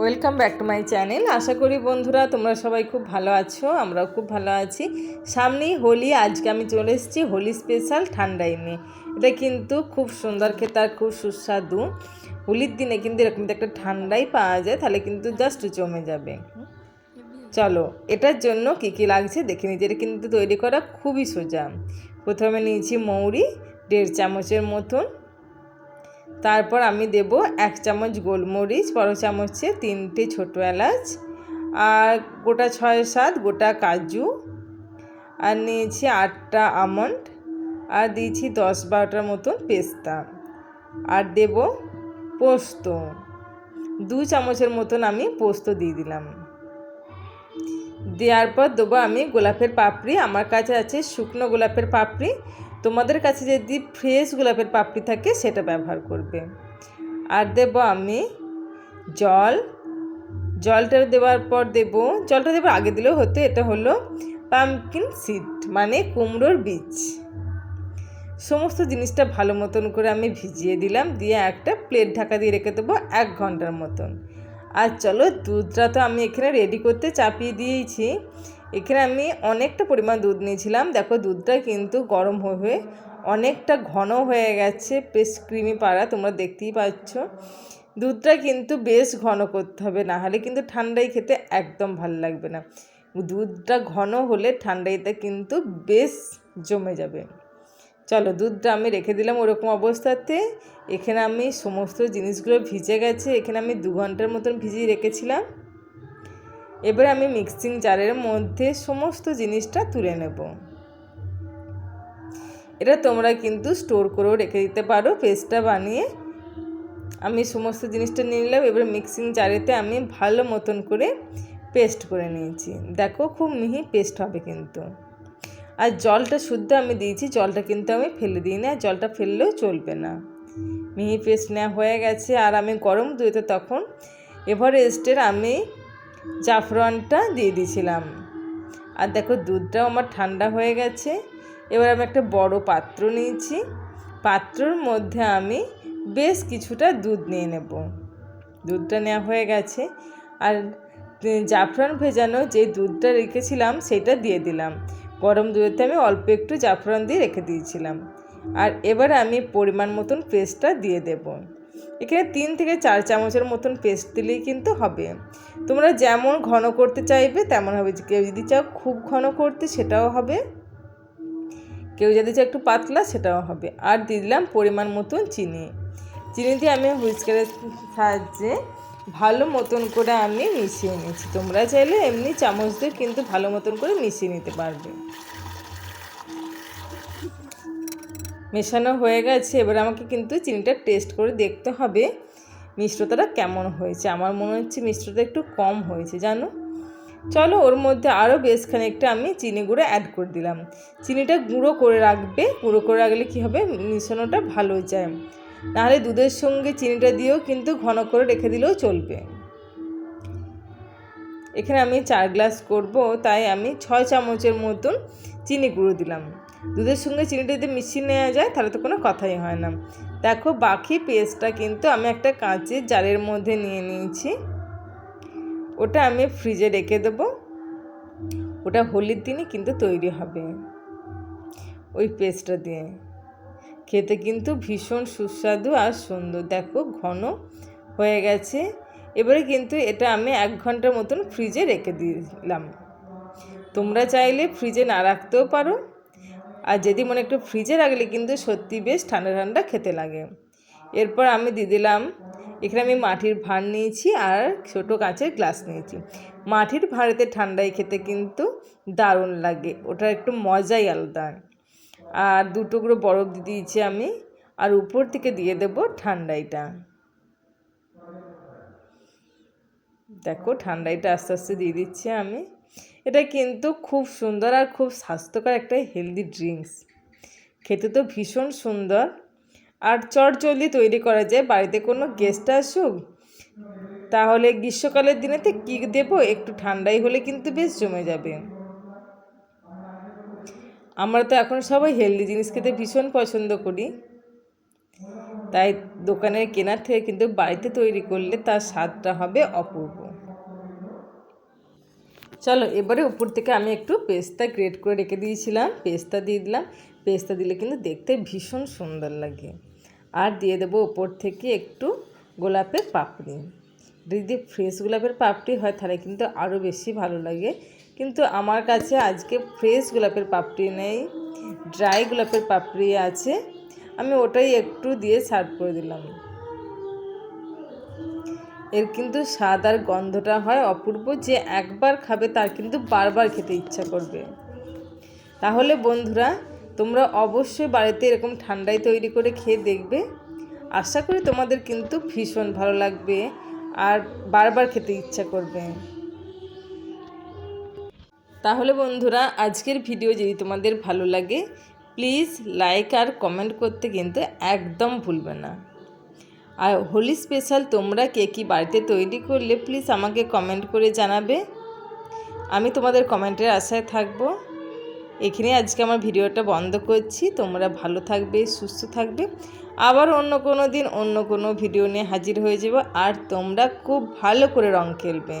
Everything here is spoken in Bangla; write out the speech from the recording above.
Welcome back to my channel আশা করি বন্ধুরা তোমরা সবাই খুব ভালো আছো, আমরাও খুব ভালো আছি। সামনেই হোলি, আজকে আমি চলে এসেছি হোলি স্পেশাল ঠান্ডাই নিয়ে। এটা কিন্তু খুব সুন্দর খেতে আর খুব সুস্বাদু। হোলির দিনে কিন্তু এরকম একটা ঠান্ডাই পাওয়া যায়, তাহলে কিন্তু জাস্ট জমে যাবে। চলো, এটার জন্য কী কী লাগছে দেখে এটা কিন্তু তৈরি করা খুবই সোজা। প্রথমে নিয়েছি মৌরি, দেড় চামচের মতন তারপর আমি দেব এক চামচ গোলমরিচ, বড় চামচে তিনটে ছোটো এলাচ আর গোটা ছয় সাত গোটা কাজু আর নিয়েছি আটটা আমন্ড আর দিয়েছি দশ বারোটার মতন পেস্তা আর দেব পোস্ত। দু চামচের মতন আমি পোস্ত দিয়ে দিলাম। দেওয়ার পর দেবো আমি গোলাপের পাপড়ি, আমার কাছে আছে শুকনো গোলাপের পাপড়ি তোমাদের কাছে যদি ফ্রেশ গোলাপের পাপড়ি থাকে, সেটা ব্যবহার করবে। আর দেব আমি জল। জলটা দেওয়ার পর দেব, জলটা দেবার আগে দিলেও হতো, এটা হলো পাম্পকিন সিড মানে কুমড়োর বীজ। সমস্ত জিনিসটা ভালো মতন করে আমি ভিজিয়ে দিলাম, দিয়ে একটা প্লেট ঢাকা দিয়ে রেখে দেবো এক ঘণ্টার মতন। আর চলো, দুধটা তো আমি এখানে রেডি করতে চাপিয়ে দিয়েছি। এখানে আমি অনেকটা পরিমাণ দুধ নিয়েছিলাম। দেখো, দুধটা কিন্তু গরম হয়ে হয়ে অনেকটা ঘন হয়ে গেছে বেশ ক্রিমি পাড়া, তোমরা দেখতেই পাচ্ছ। দুধটা কিন্তু বেশ ঘন করতে হবে, না হলে কিন্তু ঠান্ডায় খেতে একদম ভালো লাগবে না। দুধটা ঘন হলে ঠান্ডাইতে কিন্তু বেশ জমে যাবে। চলো, দুধটা আমি রেখে দিলাম ওরকম অবস্থাতে। এখানে আমি সমস্ত জিনিসগুলো ভিজে গেছে। এখানে আমি দু ঘণ্টার মতন ভিজিয়ে রেখেছিলাম। এবার আমি মিক্সিং জারের মধ্যে সমস্ত জিনিসটা তুলে নেব। এটা তোমরা কিন্তু স্টোর করেও রেখে দিতে পারো পেস্টটা বানিয়ে। আমি সমস্ত জিনিসটা নিয়ে নিলাম, এবার মিক্সিং জারেতে আমি ভালো মতন করে পেস্ট করে নিয়েছি। দেখো খুব মিহি পেস্ট হবে কিন্তু। আর জলটা শুদ্ধ আমি দিয়েছি, জলটা কিন্তু আমি ফেলে দিই না, জলটা ফেললেও চলবে না। মিহি পেস্ট নেওয়া হয়ে গেছে, আর আমি গরম দুধে তখন এভারেস্টের আমি জাফরানটা দিয়ে দিয়েছিলাম। আর দেখো দুধটাও আমার ঠান্ডা হয়ে গেছে। এবার আমি একটা বড় পাত্র নিয়েছি। পাত্রর মধ্যে আমি বেশ কিছুটা দুধ নিয়ে নেব। দুধটা নেওয়া হয়ে গেছে। আর জাফরান ভেজানো যে দুধটা রেখেছিলাম সেটা দিয়ে দিলাম। গরম দুধেতে আমি অল্প একটু জাফরান দিয়ে রেখে দিয়েছিলাম। আর এবার আমি পরিমাণ মতন পেস্টটা দিয়ে দেবো। এখানে তিন থেকে চার চামচের মতন পেস্ট দিলেই কিন্তু হবে। তোমরা যেমন ঘন করতে চাইবে, তেমন হবে। কেউ যদি চাও খুব ঘন করতে, সেটাও হবে। কেউ যদি চাও একটু পাতলা, সেটাও হবে। আর দিলাম পরিমাণ মতন চিনি। চিনি দিয়ে আমি হুইস্কারের সাহায্যে ভালো মতন করে আমি মিশিয়ে নিচ্ছি তোমরা চাইলে এমনি চামচ দিয়ে কিন্তু ভালো মতন করে মিশিয়ে নিতে পারবে। মেশানো হয়ে গেছে। এবার আমাকে কিন্তু চিনিটা টেস্ট করে দেখতে হবে মিশ্রতাটা কেমন হয়েছে। আমার মনে হচ্ছে মিশ্রতা একটু কম হয়েছে, জানো? চলো ওর মধ্যে আরও বেশ খানিকটা আমি চিনি গুঁড়ো অ্যাড করে দিলাম। চিনিটা গুঁড়ো করে রাখবে। গুঁড়ো করে রাখলে কী হবে? মিশ্রণটা ভালো যায়। নাহলে দুধের সঙ্গে চিনিটা দিয়েও কিন্তু ঘন করে রেখে দিলেও চলবে। এখানে আমি চার গ্লাস করব, তাই আমি ছয় চামচের মতন চিনি গুঁড়ো দিলাম। দুধের সঙ্গে চিনিটা যদি মিশিয়ে নেওয়া যায়, তাহলে তো কোনো কথাই হয় না। দেখো, বাকি পেস্টটা কিন্তু আমি একটা কাঁচের জারের মধ্যে নিয়ে নিয়েছি। ওটা আমি ফ্রিজে রেখে দেবো। ওটা হোলির দিনই কিন্তু তৈরি হবে ওই পেস্টটা দিয়ে। খেতে কিন্তু ভীষণ সুস্বাদু আর সুন্দর। দেখো, ঘন হয়ে গেছে। এবারে কিন্তু এটা আমি এক ঘণ্টার মতন ফ্রিজে রেখে দিলাম। তোমরা চাইলে ফ্রিজে না রাখতেও পারো। আর যদি মনে একটু ফ্রিজে রাখলে কিন্তু সত্যি বেশ ঠান্ডা ঠান্ডা খেতে লাগে। এরপর আমি দিয়ে দিলাম, এখানে আমি মাটির ভাঁড় নিয়েছি আর ছোটো কাঁচের গ্লাস নিয়েছি। মাটির ভাঁড়েতে ঠান্ডায় খেতে কিন্তু দারুণ লাগে ওটার একটু মজাই আলাদা। আর দু টুকরো বরফ দিয়ে দিয়েছি আমি, আর উপর থেকে দিয়ে দেব ঠান্ডাইটা। দেখো ঠান্ডাইটা আস্তে আস্তে দিয়ে দিচ্ছি আমি। এটা কিন্তু খুব সুন্দর আর খুব স্বাস্থ্যকর একটা হেলদি ড্রিঙ্কস খেতে তো ভীষণ সুন্দর। আর চটজলদি তৈরি করা যায়, বাড়িতে কোনো গেস্ট আসুক, তাহলে গ্রীষ্মকালের দিনেতে কী দেবো? একটু ঠান্ডাই হলে কিন্তু বেশ জমে যাবে। আমরা তো এখন সবাই হেলদি জিনিস খেতে ভীষণ পছন্দ করি। তাই দোকানের কেনার থেকে কিন্তু বাড়িতে তৈরি করলে তার স্বাদটা হবে অপূর্ব। চলো, এবারে উপর থেকে আমি একটু পেস্তা গ্রেট করে রেখে দিয়েছিলাম। পেস্তা দিয়ে দিলাম। পেস্তা দিলে কিন্তু দেখতে ভীষণ সুন্দর লাগে। আর দিয়ে দেবো উপর থেকে একটু গোলাপের পাপড়ি। যদি ফ্রেশ গোলাপের পাপড়ি হয়, তাহলে কিন্তু আরও বেশি ভালো লাগে। কিন্তু আমার কাছে আজকে ফ্রেশ গোলাপের পাপড়ি নেই। ড্রাই গোলাপের পাপড়ি আছে। আমি ওটাই একটু দিয়ে সার্ভ করে দিলাম। এর কিন্তু স্বাদ আর গন্ধটা হয় অপূর্ব যে একবার খাবে তার কিন্তু বারবার খেতে ইচ্ছা করবে। তাহলে বন্ধুরা, তোমরা অবশ্যই বাড়িতে এরকম ঠান্ডায় তৈরি করে খেয়ে দেখবে। আশা করি তোমাদের কিন্তু ভীষণ ভালো লাগবে আর বারবার খেতে ইচ্ছা করবে। তাহলে বন্ধুরা, আজকের ভিডিও যদি তোমাদের ভালো লাগে, প্লিজ লাইক আর কমেন্ট করতে কিন্তু একদম ভুলবে না। আর হোলি স্পেশাল তোমরা কে কী বাড়িতে তৈরি করলে প্লিজ আমাকে কমেন্ট করে জানাবে। আমি তোমাদের কমেন্টের আশায় থাকব। এখানে আজকে আমার ভিডিওটা বন্ধ করছি। তোমরা ভালো থাকবে, সুস্থ থাকবে। আবার অন্য কোনো দিন অন্য কোনো ভিডিও নিয়ে হাজির হয়ে যাব। আর তোমরা খুব ভালো করে রং খেলবে।